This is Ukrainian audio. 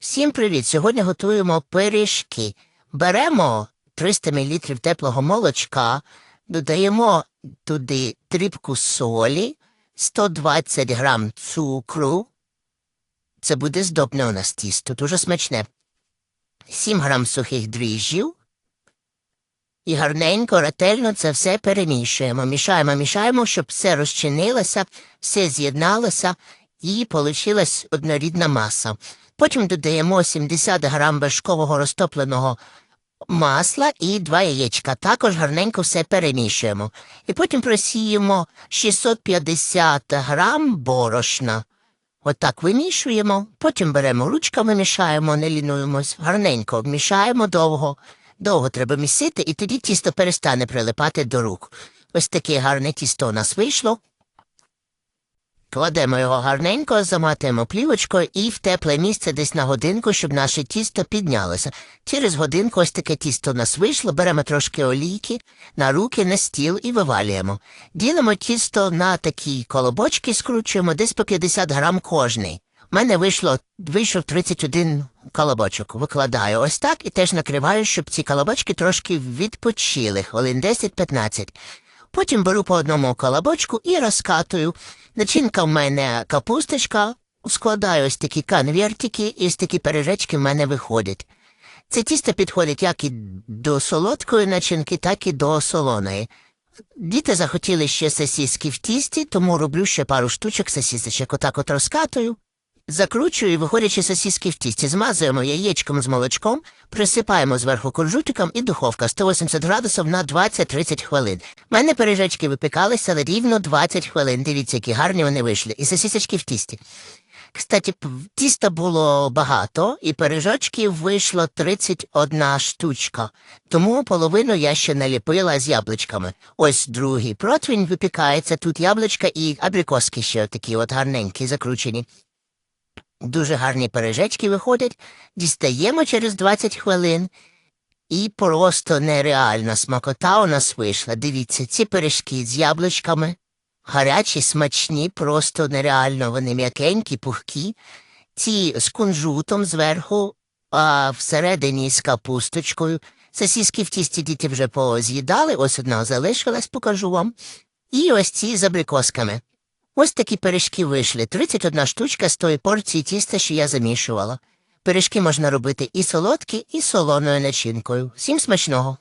Всім привіт! Сьогодні готуємо пиріжки. Беремо 300 мл теплого молочка, додаємо туди дрібку солі, 120 грам цукру. Це буде здобне у нас тісто, дуже смачне. 7 грам сухих дріжджів. І гарненько, ретельно це все перемішуємо. Мішаємо, мішаємо, щоб все розчинилося, все з'єдналося і вийшла однорідна маса. Потім додаємо 70 грам вершкового розтопленого масла і два яєчка. Також гарненько все перемішуємо. І потім просіємо 650 грам борошна. Отак вимішуємо, потім беремо ручками, мішаємо, не лінуємось, гарненько обмішаємо довго. Довго треба місити, і тоді тісто перестане прилипати до рук. Ось таке гарне тісто у нас вийшло. Кладемо його гарненько, заматуємо плівочкою і в тепле місце десь на годинку, щоб наше тісто піднялося. Через годинку ось таке тісто у нас вийшло, беремо трошки олійки на руки, на стіл і вивалюємо. Ділимо тісто на такі колобочки, скручуємо десь по 50 грам кожний. У мене вийшло, вийшов 31 колобочок. Викладаю ось так і теж накриваю, щоб ці колобочки трошки відпочили, хвилин 10-15. Потім беру по одному колобочку і розкатую. Начинка в мене капусточка, складаю ось такі конвертики, і ось такі пережечки в мене виходять. Це тісто підходить як і до солодкої начинки, так і до солоної. Діти захотіли ще сосиски в тісті, тому роблю ще пару штучок сосисочок. Отак от розкатую, закручую і виходячи сосиски в тісті, змазуємо яєчком з молочком, присипаємо зверху куржутиком і духовка 180 градусів на 20-30 хвилин. У мене пиріжечки випікалися але рівно 20 хвилин. Дивіться, які гарні вони вийшли. І сосисочки в тісті. Кстати, тіста було багато, і пиріжочків вийшло 31 штучка. Тому половину я ще наліпила з яблучками. Ось другий противень випікається, тут яблучка і абрикоски ще такі от гарненькі, закручені. Дуже гарні пиріжечки виходять, дістаємо через 20 хвилин. І просто нереальна смакота у нас вийшла. Дивіться, ці пиріжки з яблучками. Гарячі, смачні, просто нереально. Вони м'якенькі, пухкі. Ці з кунжутом зверху, а всередині з капусточкою. Сосиски в тісті діти вже поз'їдали, ось одна залишилась, покажу вам. І ось ці з абрикосками. Ось такі пиріжки вийшли. 31 штучка з тої порції тіста, що я замішувала. Пиріжки можна робити і солодкі, і солоною начинкою. Всім смачного!